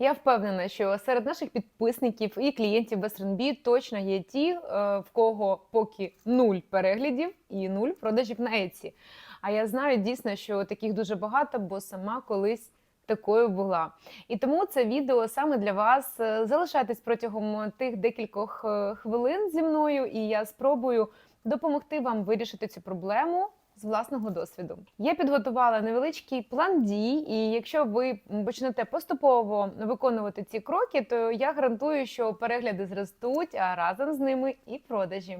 Я впевнена, що серед наших підписників і клієнтів BestRNB точно є ті, е, в кого поки нуль переглядів і нуль продажів на Etsy. А я знаю дійсно, що таких дуже багато, бо сама колись такою була. І тому це відео саме для вас. Е, Залишайтесь протягом тих декількох е, хвилин зі мною, і я спробую допомогти вам вирішити цю проблему. З власного досвіду я підготувала невеличкий план дій, і якщо ви почнете поступово виконувати ці кроки, то я гарантую, що перегляди зростуть, а разом з ними і продажі.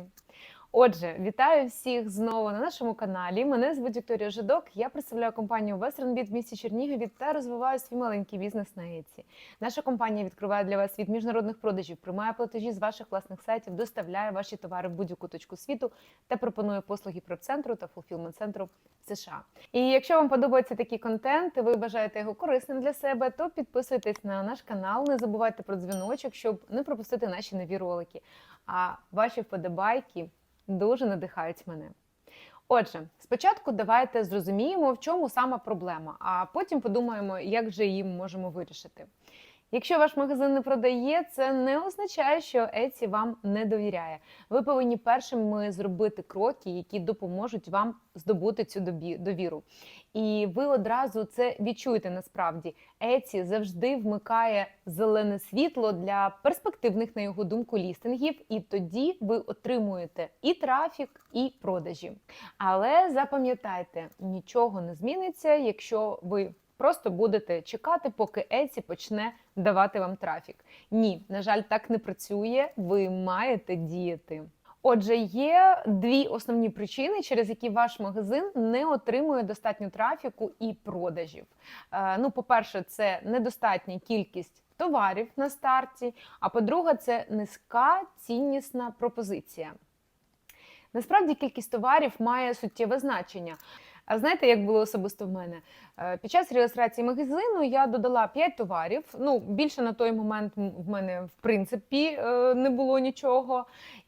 Отже, вітаю всіх знову на нашому каналі. Мене звуть Вікторія Жидок. Я представляю компанію WesternBit в місті Чернігові та розвиваю свій маленький бізнес на Etsy. Наша компанія відкриває для вас світ міжнародних продажів, приймає платежі з ваших власних сайтів, доставляє ваші товари в будь-яку точку світу та пропонує послуги преп-центру та фулфілмент-центру США. І якщо вам подобається такий контент, і ви бажаєте його корисним для себе, то підписуйтесь на наш канал. Не забувайте про дзвіночок, щоб не пропустити наші нові ролики. А ваші вподобайки дуже надихають мене. Отже, спочатку давайте зрозуміємо, в чому сама проблема, а потім подумаємо, як же її можемо вирішити. Якщо ваш магазин не продає, це не означає, що Etsy вам не довіряє. Ви повинні першими зробити кроки, які допоможуть вам здобути цю довіру. І ви одразу це відчуєте насправді. Etsy завжди вмикає зелене світло для перспективних, на його думку, лістингів, і тоді ви отримуєте і трафік, і продажі. Але запам'ятайте, нічого не зміниться, якщо ви просто будете чекати, поки Etsy почне давати вам трафік. Ні, на жаль, так не працює. Ви маєте діяти. Отже, є дві основні причини, через які ваш магазин не отримує достатньо трафіку і продажів. Е, Ну, по-перше, це недостатня кількість товарів на старті. А по-друге, це низька ціннісна пропозиція. Насправді кількість товарів має суттєве значення. А знаєте, як було особисто в мене? Е, Під час реєстрації магазину я додала 5 товарів. Ну, більше на той момент в мене в принципі е, не було нічого.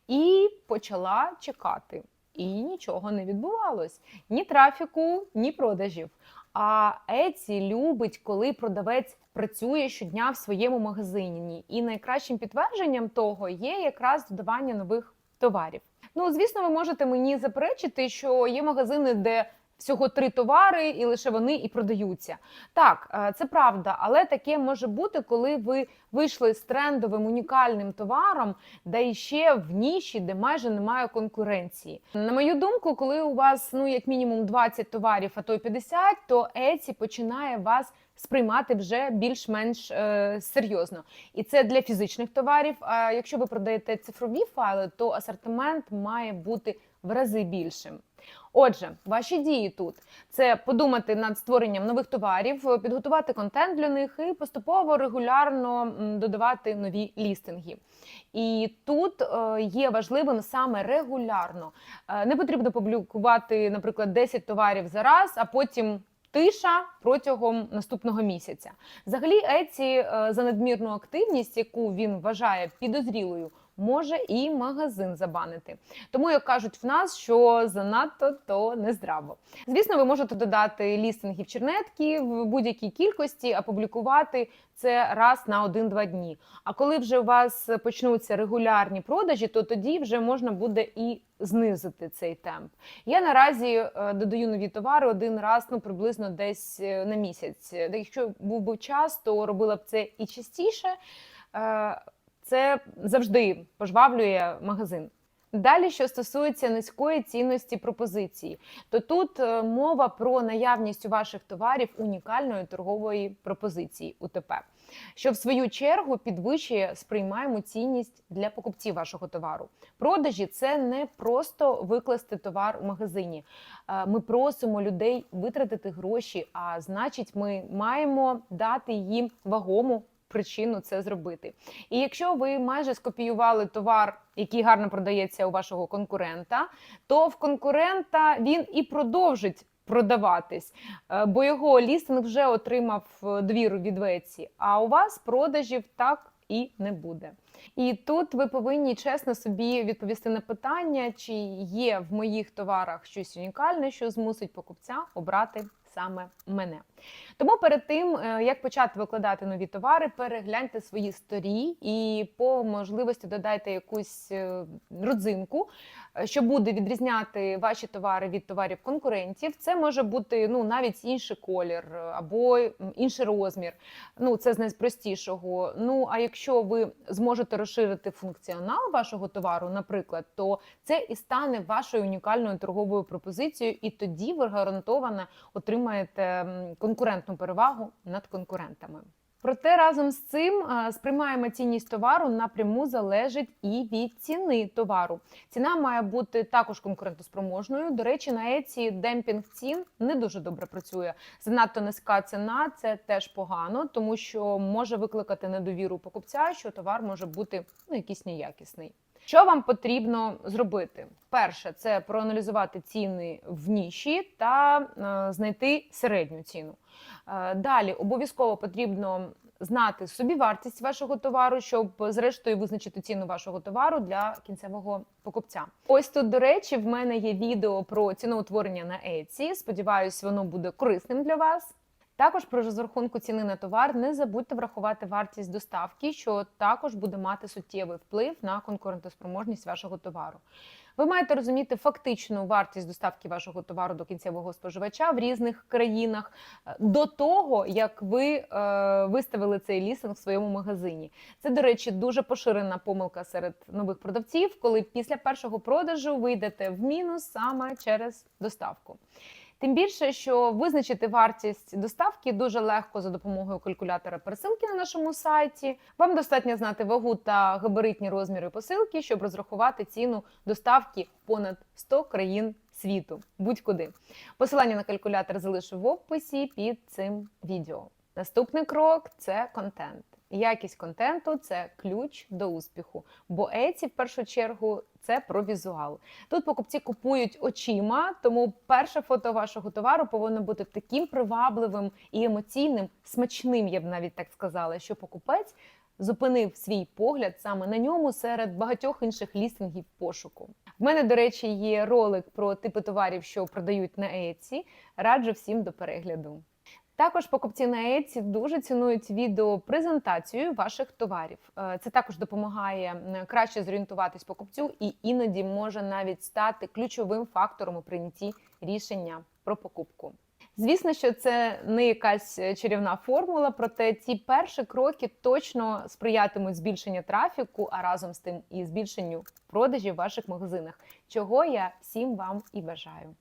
І почала чекати. І нічого не відбувалось: ні трафіку, ні продажів. А Etsy любить, коли продавець працює щодня в своєму магазині. І найкращим підтвердженням того є якраз додавання нових товарів. Ну, звісно, ви можете мені заперечити, що є магазини, де всього три товари, і лише вони і продаються. Так, е, це правда, але таке може бути, коли ви вийшли з трендовим унікальним товаром, де іще в ніші, де майже немає конкуренції. На мою думку, коли у вас ну як мінімум 20 товарів, а то й 50, то Etsy починає вас сприймати вже більш-менш е, серйозно. І це для фізичних товарів. А якщо ви продаєте цифрові файли, то асортимент має бути в рази більшим. Отже, ваші дії тут це подумати над створенням нових товарів, підготувати контент для них і поступово регулярно додавати нові лістинги. І тут е, є важливим саме регулярно. Е, Не потрібно публікувати, наприклад, 10 товарів за раз, а потім. Тиша протягом наступного місяця. Взагалі, Еці е, за надмірну активність, яку він вважає підозрілою, може і магазин забанити. Тому як кажуть в нас, що занадто то не здраво. Звісно, ви можете додати лістинги в чернетки в будь-якій кількості, а публікувати це раз на один-два дні. А коли вже у вас почнуться регулярні продажі, то тоді вже можна буде і знизити цей темп. Я наразі е, додаю нові товари один раз, ну приблизно десь е, на місяць. Е, Якщо був би час, то робила б це і частіше. Це завжди пожвавлює магазин. Далі, що стосується низької цінності пропозиції, то тут е, мова про наявність у ваших товарів унікальної торгової пропозиції УТП, що в свою чергу підвищує сприймаєму цінність для покупців вашого товару. Продажі це не просто викласти товар у магазині. Е, Ми просимо людей витратити гроші, а значить, ми маємо дати їм вагому причину це зробити. І якщо ви майже скопіювали товар, який гарно продається у вашого конкурента, то в конкурента він і продовжить продаватись, е, бо його лістинг вже отримав е, довіру від Etsy, а у вас продажів так і не буде. І тут ви повинні чесно собі відповісти на питання, чи є в моїх товарах щось унікальне, що змусить покупця обрати саме мене. Тому перед тим, е, як почати викладати нові товари, перегляньте свої сторі і по можливості додайте якусь е, родзинку, е, що буде відрізняти ваші товари від товарів конкурентів. Це може бути ну навіть інший колір або інший розмір. Ну це з найпростішого. Ну а якщо ви зможете розширити функціонал вашого товару, наприклад, то це і стане вашою унікальною торговою пропозицією, і тоді ви гарантовано отримаєте м, конкурентну перевагу над конкурентами. Проте разом з цим е, сприймаємо цінність товару напряму залежить і від ціни товару. Ціна має бути також конкурентоспроможною. До речі, на Еці демпінг цін не дуже добре працює. Занадто низька ціна це теж погано, тому що може викликати недовіру покупця, що товар може бути ну, якийсь неякісний. Що вам потрібно зробити? Перше, це проаналізувати ціни в ніші та е, знайти середню ціну. Е, Далі обов'язково потрібно знати собівартість вашого товару, щоб зрештою визначити ціну вашого товару для кінцевого покупця. Ось тут, до речі, в мене є відео про ціноутворення на Etsy. Сподіваюсь, воно буде корисним для вас. Також при розрахунку ціни на товар не забудьте врахувати вартість доставки, що також буде мати суттєвий вплив на конкурентоспроможність вашого товару. Ви маєте розуміти фактичну вартість доставки вашого товару до кінцевого споживача в різних країнах е, до того, як ви е, виставили цей лістинг в своєму магазині. Це, до речі, дуже поширена помилка серед нових продавців, коли після першого продажу ви йдете в мінус саме через доставку. Тим більше, що визначити вартість доставки дуже легко за допомогою калькулятора пересилки на нашому сайті. Вам достатньо знати вагу та габаритні розміри посилки, щоб розрахувати ціну доставки понад 100 країн світу. Будь-куди. Посилання на калькулятор залишу в описі під цим відео. Наступний крок це контент. Якість контенту це ключ до успіху, бо Еці в першу чергу це про візуал. Тут покупці купують очима, тому перше фото вашого товару повинно бути таким привабливим і емоційним, смачним, я б навіть так сказала, що покупець зупинив свій погляд саме на ньому серед багатьох інших лістингів пошуку. В мене, до речі, є ролик про типи товарів, що продають на Etsy. Раджу всім до перегляду. Також покупці на Etsy дуже цінують відеопрезентацію ваших товарів. Е, Це також допомагає краще зорієнтуватись покупцю і іноді може навіть стати ключовим фактором у прийнятті рішення про покупку. Звісно, що це не якась чарівна формула, проте ці перші кроки точно сприятимуть збільшенню трафіку, а разом з тим і збільшенню продажів в ваших магазинах, чого я всім вам і бажаю.